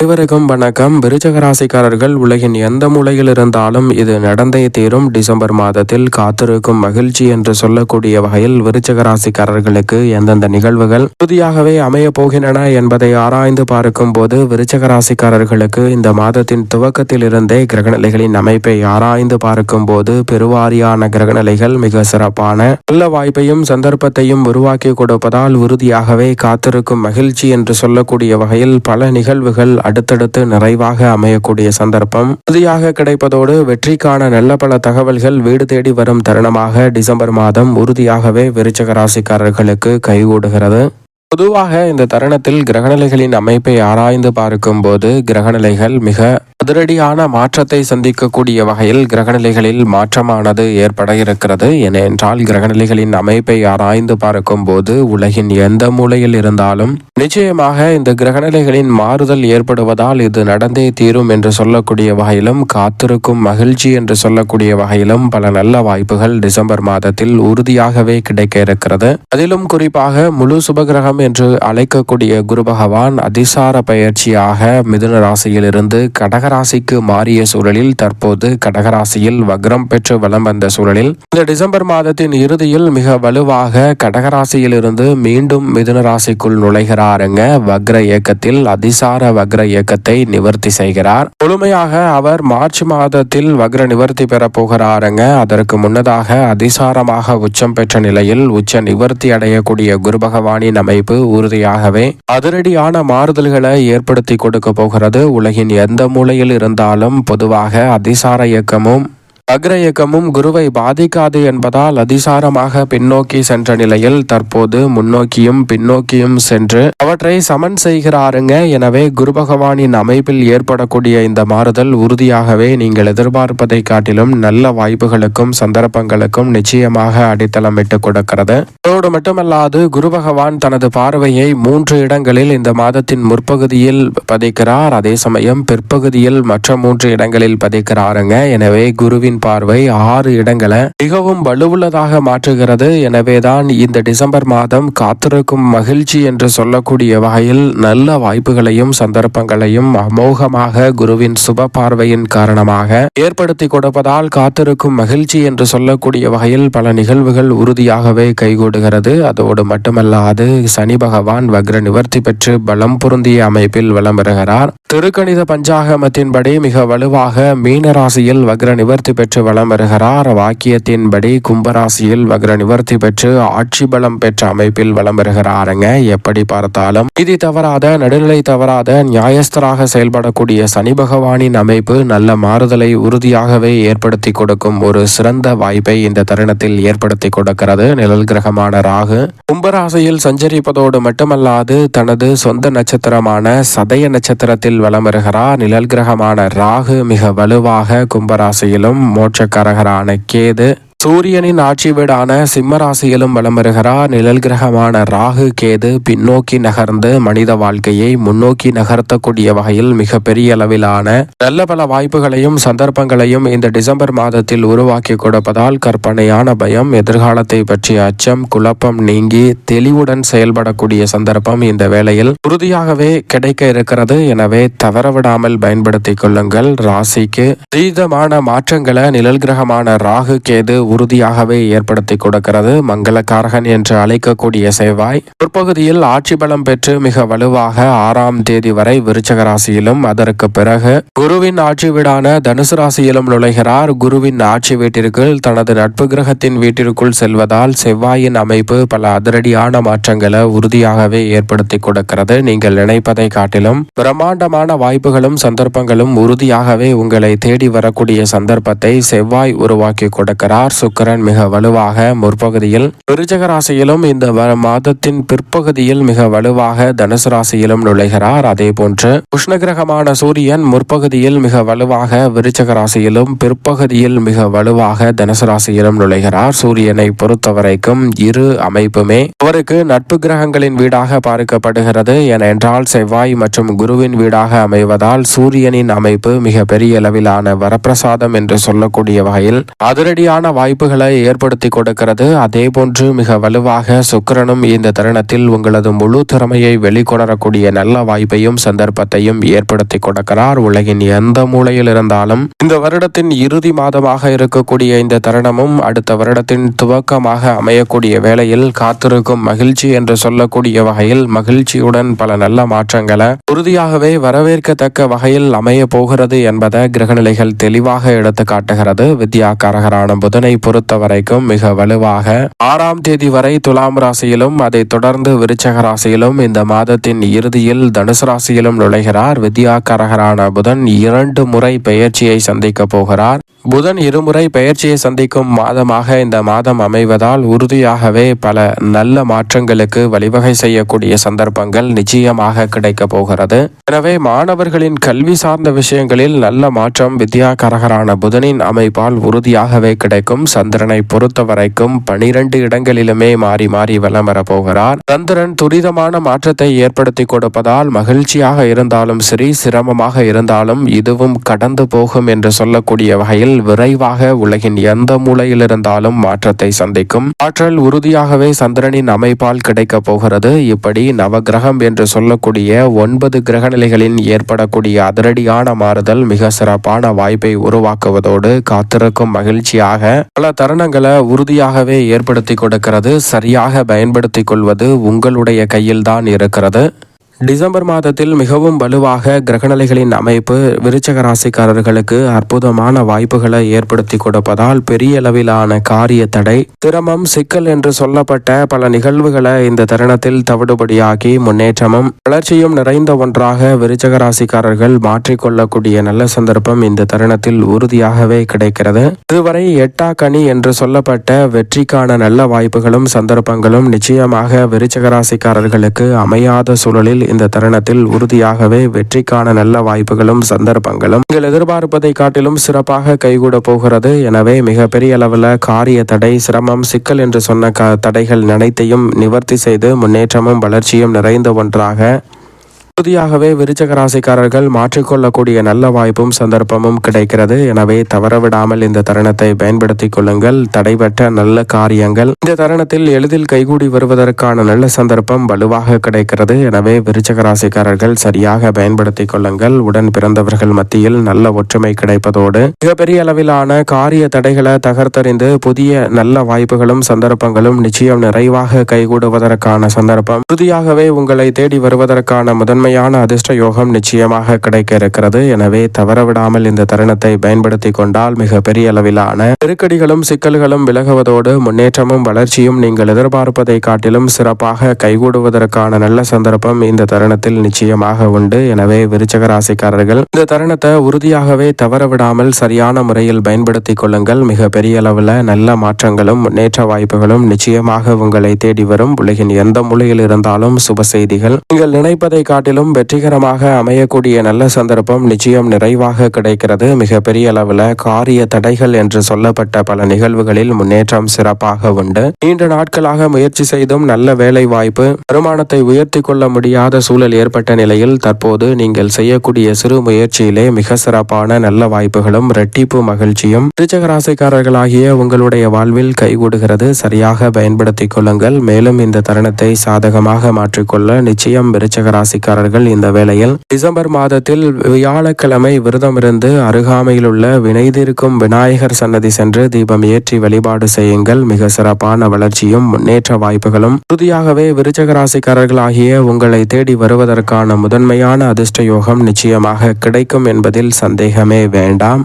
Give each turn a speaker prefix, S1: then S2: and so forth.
S1: அனைவருக்கும் வணக்கம். விருச்சகராசிக்காரர்கள் உலகின் எந்த மூலையில் இருந்தாலும் இது நடந்தே தீரும். டிசம்பர் மாதத்தில் காத்திருக்கும் மகிழ்ச்சி என்று சொல்லக்கூடிய வகையில் விருச்சகராசிக்காரர்களுக்கு எந்தெந்த நிகழ்வுகள் உறுதியாகவே அமைய போகின்றன என்பதை ஆராய்ந்து பார்க்கும் போது விருச்சக ராசிக்காரர்களுக்கு இந்த மாதத்தின் துவக்கத்தில் இருந்தே கிரகநிலைகளின் அமைப்பை ஆராய்ந்து பார்க்கும் போது பெருவாரியான கிரகநிலைகள் மிக சிறப்பான நல்ல வாய்ப்பையும் சந்தர்ப்பத்தையும் உருவாக்கி கொடுப்பதால் உறுதியாகவே காத்திருக்கும் மகிழ்ச்சி என்று சொல்லக்கூடிய வகையில் பல நிகழ்வுகள் அடுத்தடுத்து நிறைவாக அமையக்கூடிய சந்தர்ப்பம். உறுதியாக கிடைப்பதோடு வெற்றிக்கான நல்ல பல தகவல்கள் வீடு தேடி வரும் தருணமாக டிசம்பர் மாதம் உறுதியாகவே விருச்சக ராசிக்காரர்களுக்கு கைகூடுகிறது. பொதுவாக இந்த தருணத்தில் கிரகநிலைகளின் அமைப்பை ஆராய்ந்து பார்க்கும்போது கிரகநிலைகள் மிக அதிரடியான மாற்றத்தை சந்திக்கக்கூடிய வகையில் கிரகநிலைகளில் மாற்றமானது ஏற்பட இருக்கிறது. ஏனென்றால் கிரகநிலைகளின் அமைப்பை ஆராய்ந்து பார்க்கும்போது உலகின் எந்த மூலையில் இருந்தாலும் நிச்சயமாக இந்த கிரகநிலைகளின் மாறுதல் ஏற்படுவதால் இது நடந்தே தீரும் என்று சொல்லக்கூடிய வகையிலும் காத்திருக்கும் மகிழ்ச்சி என்று சொல்லக்கூடிய வகையிலும் பல நல்ல வாய்ப்புகள் டிசம்பர் மாதத்தில் உறுதியாகவே கிடைக்க இருக்கிறது. அதிலும் குறிப்பாக முழு சுபகிரகம் என்று அழைக்கக்கூடிய குரு பகவான் அதிசார பயிற்சியாக மிதுன ராசியிலிருந்து கடகராசிக்கு மாறிய சூழலில் தற்போது கடகராசியில் வக்ரம் பெற்று வலம் வந்த சூழலில் இந்த டிசம்பர் மாதத்தின் இறுதியில் மிக வலுவாக கடகராசியிலிருந்து மீண்டும் மிதுன ராசிக்குள் நுழைகிறாருங்க. வக்ர இயக்கத்தில் அதிசார வக்ர இயக்கத்தை நிவர்த்தி செய்கிறார். முழுமையாக அவர் மார்ச் மாதத்தில் வக்ர நிவர்த்தி பெற போகிறாருங்க. அதற்கு முன்னதாக அதிசாரமாக உச்சம் பெற்ற நிலையில் உச்ச நிவர்த்தி அடையக்கூடிய குரு பகவானின் அமைப்பு உறுதியாகவே அதிரடியான மாறுதல்களை ஏற்படுத்தி கொடுக்க போகிறது. உலகின் எந்த மூலையில் இருந்தாலும் பொதுவாக அதிசார இயக்கமும் அக்ர இயக்கமும் குருவை பாதிக்காது என்பதால் அதிசாரமாக பின்னோக்கி சென்ற நிலையில் தற்போது முன்னோக்கியும் பின்னோக்கியும் சென்று அவற்றை சமன் செய்கிறாருங்க. எனவே குரு பகவானின் அமைப்பில் ஏற்படக்கூடிய இந்த மாறுதல் உறுதியாகவே நீங்கள் எதிர்பார்ப்பதை காட்டிலும் நல்ல வாய்ப்புகளுக்கும் சந்தர்ப்பங்களுக்கும் நிச்சயமாக அடித்தளமிட்டு கொடுக்கிறது. அதோடு மட்டுமல்லாது குரு பகவான் தனது பார்வையை மூன்று இடங்களில் இந்த மாதத்தின் முற்பகுதியில் பதிக்கிறார். அதே சமயம் பிற்பகுதியில் மற்ற மூன்று இடங்களில் பதிக்கிறாருங்க. எனவே குருவின் பார்வை ஆறு இடங்களை மிகவும் வலுவுள்ளதாக மாற்றுகிறது. எனவேதான் இந்த டிசம்பர் மாதம் காத்திருக்கும் மகிழ்ச்சி என்று சொல்லக்கூடிய வகையில் நல்ல வாய்ப்புகளையும் சந்தர்ப்பங்களையும் அமோகமாக குருவின் சுப பார்வையின் காரணமாக ஏற்படுத்தி கொடுப்பதால் காத்திருக்கும் மகிழ்ச்சி என்று சொல்லக்கூடிய வகையில் பல நிகழ்வுகள் உறுதியாகவே கைகூடுகிறது. அதோடு மட்டுமல்லாது சனி பகவான் வக்ர நிவர்த்தி பெற்று பலம் பொருந்திய அமைப்பில் வலம் பெறுகிறார் திருக்கணித பஞ்சாகமத்தின்படி மிக வலுவாக மீன ராசியில் வக்ர நிவர்த்தி பெற்று வலம் வருகிறார். வாக்கியத்தின்படி கும்பராசியில் வக்ர நிவர்த்தி பெற்று ஆட்சி பலம் பெற்ற அமைப்பில் வலம் வருகிறாருங்க. எப்படி பார்த்தாலும் விதி தவறாத நடுநிலை தவறாத நியாயஸ்தராக செயல்படக்கூடிய சனி பகவானின் அமைப்பு நல்ல மாறுதலை உறுதியாகவே ஏற்படுத்தி கொடுக்கும் ஒரு சிறந்த வாய்ப்பை இந்த தருணத்தில் ஏற்படுத்தி கொடுக்கிறது. நிழல் கிரகமான ராகு கும்பராசியில் சஞ்சரிப்பதோடு மட்டுமல்லாது தனது சொந்த நட்சத்திரமான சதய நட்சத்திரத்தில் வலம் வருகிறார். நிழல் கிரகமான ராகு மிக வலுவாக கும்பராசியிலும் மோட்சக்காரகரான கேது சூரியனின் ஆட்சி வீடான சிம்மராசியிலும் வலம் வருகிறார் நிழல் கிரகமான ராகு கேது பின்னோக்கி நகர்ந்து மனித வாழ்க்கையை முன்னோக்கி நகர்த்தக்கூடிய வகையில் மிகப்பெரிய அளவிலான நல்ல பல வாய்ப்புகளையும் சந்தர்ப்பங்களையும் இந்த டிசம்பர் மாதத்தில் உருவாக்கி கொடுப்பதால் கற்பனையான பயம் எதிர்காலத்தை பற்றிய அச்சம் குழப்பம் நீங்கி தெளிவுடன் செயல்படக்கூடிய சந்தர்ப்பம் இந்த வேளையில் உறுதியாகவே கிடைக்க இருக்கிறது. எனவே தவறவிடாமல் பயன்படுத்திக் கொள்ளுங்கள். ராசிக்கு தீதமான மாற்றங்களை நிழல் கிரகமான ராகு கேது உறுதியாகவே ஏற்படுத்தி கொடுக்கிறது. மங்களக்காரகன் என்று அழைக்கக்கூடிய செவ்வாய் பிற்பகுதியில் ஆட்சி பலம் பெற்று மிக வலுவாக ஆறாம் தேதி வரை விருச்சக ராசியிலும் அதற்கு பிறகு குருவின் ஆட்சி வீடான தனுசு ராசியிலும் நுழைகிறார். குருவின் ஆட்சி வீட்டிற்கு தனது நட்பு கிரகத்தின் வீட்டிற்குள் செல்வதால் செவ்வாயின் அமைப்பு பல அதிரடியான மாற்றங்களை உறுதியாகவே ஏற்படுத்தி கொடுக்கிறது. நீங்கள் நினைப்பதை காட்டிலும் பிரம்மாண்டமான வாய்ப்புகளும் சந்தர்ப்பங்களும் உறுதியாகவே உங்களை தேடி வரக்கூடிய சந்தர்ப்பத்தை செவ்வாய் உருவாக்கி கொடுக்கிறார். சுக்கரன் மிக வலுவாக முற்பகுதியில் விருச்சக ராசியிலும் இந்த மாதத்தின் பிற்பகுதியில் மிக வலுவாக தனுசு ராசியிலும் நுழைகிறார். அதே போன்று உஷ்ணகிரகமான சூரியன் முற்பகுதியில் மிக வலுவாக விருச்சக ராசியிலும் பிற்பகுதியில் மிக வலுவாக தனுசு ராசியிலும் நுழைகிறார். சூரியனை பொறுத்தவரைக்கும் இரு அமைப்புமே அவருக்கு நட்பு கிரகங்களின் வீடாக பார்க்கப்படுகிறது. ஏனென்றால் செவ்வாய் மற்றும் குருவின் வீடாக அமைவதால் சூரியனின் அமைப்பு மிக பெரிய அளவிலான வரப்பிரசாதம் என்று சொல்லக்கூடிய வகையில் அதிரடியான வாய் வாய்ப்புகளை ஏற்படுத்தி கொடுக்கிறது. அதே போன்று மிக வலுவாக சுக்கிரனும் இந்த தருணத்தில் உங்களது முழு திறமையை வெளிக்கொணரக்கூடிய நல்ல வாய்ப்பையும் சந்தர்ப்பத்தையும் ஏற்படுத்தி கொடுக்கிறார். உலகின் எந்த மூலையில் இருந்தாலும் இந்த வருடத்தின் இறுதி மாதமாக இருக்கக்கூடிய இந்த தருணமும் அடுத்த வருடத்தின் துவக்கமாக அமையக்கூடிய வேளையில் காத்திருக்கும் மகிழ்ச்சி என்று சொல்லக்கூடிய வகையில் மகிழ்ச்சியுடன் பல நல்ல மாற்றங்களை உறுதியாகவே வரவேற்கத்தக்க வகையில் அமைய போகிறது என்பதை கிரகநிலைகள் தெளிவாக எடுத்து காட்டுகிறது வித்யாகாரகரான புதனை பொறுத்த வரைக்கும் மிக வலுவாக. ஆறாம் தேதி வரை துலாம் ராசியிலும் அதை தொடர்ந்து விருச்சக ராசியிலும் இந்த மாதத்தின் இறுதியில் தனுசு ராசியிலும் நுழைகிறார். வித்யாகாரகரான புதன் இரண்டு முறை பெயர்ச்சியை சந்திக்க போகிறார். புதன் இருமுறை பெயர்ச்சியை சந்திக்கும் மாதமாக இந்த மாதம் அமைவதால் உறுதியாகவே பல நல்ல மாற்றங்களுக்கு வழிவகை செய்யக்கூடிய சந்தர்ப்பங்கள் நிச்சயமாக கிடைக்க போகிறது. எனவே மாணவர்களின் கல்வி சார்ந்த விஷயங்களில் நல்ல மாற்றம் வித்யாகரகரான புதனின் அமைப்பால் உறுதியாகவே கிடைக்கும். சந்திரனை பொறுத்த வரைக்கும் பனிரெண்டு இடங்களிலுமே மாறி மாறி வலம் வரப்போகிறார் சந்திரன் துரிதமான மாற்றத்தை ஏற்படுத்தி கொடுப்பதால் மகிழ்ச்சியாக இருந்தாலும் சரி சிரமமாக இருந்தாலும் இதுவும் கடந்து போகும் என்று சொல்லக்கூடிய வகையில் விரைவாக உலகின் எந்த மூலையில் இருந்தாலும் மாற்றத்தை சந்திக்கும். ஆற்றல் உறுதியாகவே சந்திரனின் அமைப்பால் கிடைக்கப் போகிறது. இப்படி நவகிரகம் என்று சொல்லக்கூடிய ஒன்பது கிரகநிலைகளின் ஏற்படக்கூடிய அதிரடியான மாறுதல் மிக சிறப்பான வாய்ப்பை உருவாக்குவதோடு காத்திருக்கும் மகிழ்ச்சியாக பல தருணங்களை உறுதியாகவே ஏற்படுத்தி கொடுக்கிறது. சரியாக பயன்படுத்திக் கொள்வது உங்களுடைய கையில்தான் இருக்கிறது. டிசம்பர் மாதத்தில் மிகவும் வலுவாக கிரகநிலைகளின் அமைப்பு விருச்சக ராசிக்காரர்களுக்கு அற்புதமான வாய்ப்புகளை ஏற்படுத்தி கொடுப்பதால் பெரிய அளவிலான காரிய தடை திரமம் சிக்கல் என்று சொல்லப்பட்ட பல நிகழ்வுகளை இந்த தருணத்தில் தவிடுபடியாகி முன்னேற்றமும் வளர்ச்சியும் நிறைந்த ஒன்றாக விருச்சக ராசிக்காரர்கள் மாற்றிக்கொள்ளக்கூடிய நல்ல சந்தர்ப்பம் இந்த தருணத்தில் உறுதியாகவே கிடைக்கிறது. இதுவரை எட்டா கனி என்று சொல்லப்பட்ட வெற்றிக்கான நல்ல வாய்ப்புகளும் சந்தர்ப்பங்களும் நிச்சயமாக விருச்சக ராசிக்காரர்களுக்கு அமையாத சூழலில் இந்த தருணத்தில் உறுதியாகவே வெற்றிக்கான நல்ல வாய்ப்புகளும் சந்தர்ப்பங்களும் நீங்கள் எதிர்பார்ப்பதை காட்டிலும் சிறப்பாக கைகூட போகிறது. எனவே மிகப்பெரிய அளவில் காரிய தடை சிரமம் சிக்கல் என்று சொன்ன க தடைகள் அனைத்தையும் நிவர்த்தி செய்து முன்னேற்றமும் வளர்ச்சியும் நிறைந்த ஒன்றாக உறுதியாகவே விருச்சக ராசிக்காரர்கள் மாற்றிக்கொள்ளக்கூடிய நல்ல வாய்ப்பும் சந்தர்ப்பமும் கிடைக்கிறது. எனவே தவறவிடாமல் இந்த தருணத்தை பயன்படுத்திக் கொள்ளுங்கள். தடைபட்ட நல்ல காரியங்கள் இந்த தருணத்தில் எளிதில் கைகூடி வருவதற்கான நல்ல சந்தர்ப்பம் வலுவாக கிடைக்கிறது. எனவே விருச்சக ராசிக்காரர்கள் சரியாக பயன்படுத்திக் கொள்ளுங்கள். உடன் பிறந்தவர்கள் மத்தியில் நல்ல ஒற்றுமை கிடைப்பதோடு மிகப்பெரிய அளவிலான காரிய தடைகளை தகர்த்தறிந்து புதிய நல்ல வாய்ப்புகளும் சந்தர்ப்பங்களும் நிச்சயம் நிறைவாக கைகூடுவதற்கான சந்தர்ப்பம். உறுதியாகவே உங்களை தேடி வருவதற்கான முதன்மை உண்மையான அதிர்ஷ்ட யோகம் நிச்சயமாக கிடைக்க இருக்கிறது எனவே தவறவிடாமல் இந்த தருணத்தை பயன்படுத்தி கொண்டால் மிக பெரிய அளவிலான நெருக்கடிகளும் சிக்கல்களும் விலகுவதோடு முன்னேற்றமும் வளர்ச்சியும் நீங்கள் எதிர்பார்ப்பதை காட்டிலும் சிறப்பாக கைகூடுவதற்கான நல்ல சந்தர்ப்பம் இந்த தருணத்தில் நிச்சயமாக உண்டு. எனவே விருச்சக ராசிக்காரர்கள் இந்த தருணத்தை உறுதியாகவே தவறவிடாமல் சரியான முறையில் பயன்படுத்திக் கொள்ளுங்கள். மிக பெரிய அளவில் நல்ல மாற்றங்களும் முன்னேற்ற வாய்ப்புகளும் நிச்சயமாக உங்களை தேடி வரும். உலகின் எந்த மூலையில் இருந்தாலும் சுப செய்திகள் நீங்கள் நினைப்பதை காட்டி காட்டிலும் வெற்றிகரமாக அமையக்கூடிய நல்ல சந்தர்ப்பம் நிச்சயம் நிறைவாக கிடைக்கிறது. மிக பெரிய அளவில் காரிய தடைகள் என்று சொல்லப்பட்ட பல நிகழ்வுகளில் முன்னேற்றம் சிறப்பாக உண்டு. நீண்ட நாட்களாக முயற்சி செய்தும் நல்ல வேலை வாய்ப்பு வருமானத்தை உயர்த்தி கொள்ள முடியாத சூழல் ஏற்பட்ட நிலையில் தற்போது நீங்கள் செய்யக்கூடிய சிறு முயற்சியிலே மிக சிறப்பான நல்ல வாய்ப்புகளும் இரட்டிப்பு மகிழ்ச்சியும் திருச்சகராசிக்காரர்களாகிய உங்களுடைய வாழ்வில் கைகூடுகிறது. சரியாக பயன்படுத்திக் கொள்ளுங்கள். மேலும் இந்த தருணத்தை சாதகமாக மாற்றிக்கொள்ள நிச்சயம் விருச்சகராசிக்காரர் ராசிக்காரர்கள் இந்த வேளையில் டிசம்பர் மாதத்தில் வியாழக்கிழமை விரதமிருந்து அருகாமையில் உள்ள வினைதீர்க்கும் விநாயகர் சன்னதி சென்று தீபம் ஏற்றி வழிபாடு செய்யுங்கள். மிக சிறப்பான வளர்ச்சியும் முன்னேற்ற வாய்ப்புகளும். உறுதியாகவே விருச்சக ராசிக்காரர்களாகிய உங்களை தேடி வருவதற்கான முதன்மையான அதிர்ஷ்ட யோகம் நிச்சயமாக கிடைக்கும் என்பதில் சந்தேகமே வேண்டாம்.